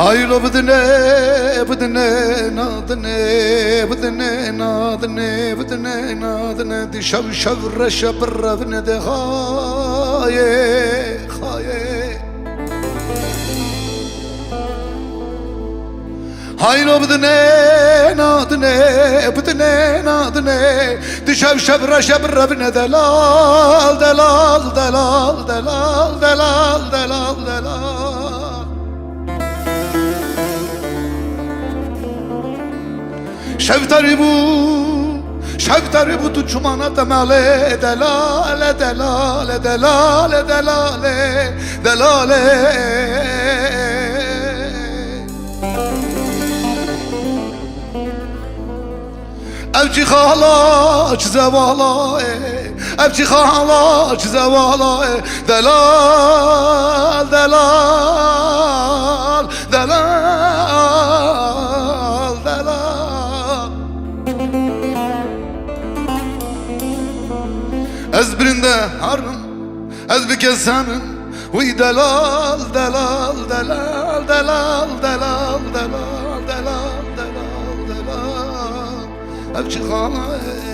ਹਾਇਰ ਬਦਨੇ ਬਦਨੇ ਨਾਦਨੇ ਬਦਨੇ ਨਾਦਨੇ ਬਦਨੇ ਨਾਦਨੇ ਦੀ ਸ਼ਬ ਸ਼ਬ ਰਸ਼ਬ ਰਵਨੇ ਦੇ ਹਾਏ ਹਾਏ Hayn obdne nadne obdne nadne Dişev şebra şebra bine delal delal delal delal delal delal delal شفتربو شفتربو تو چمانه دماله دلاله دلاله دلاله دلاله دلاله Evci halaç zevala Evci halaç zevala Delal delal از برنده هرم از بکسمم وی دلال دلال دلال دلال دلال دلال دلال دلال دلال ابچی خانه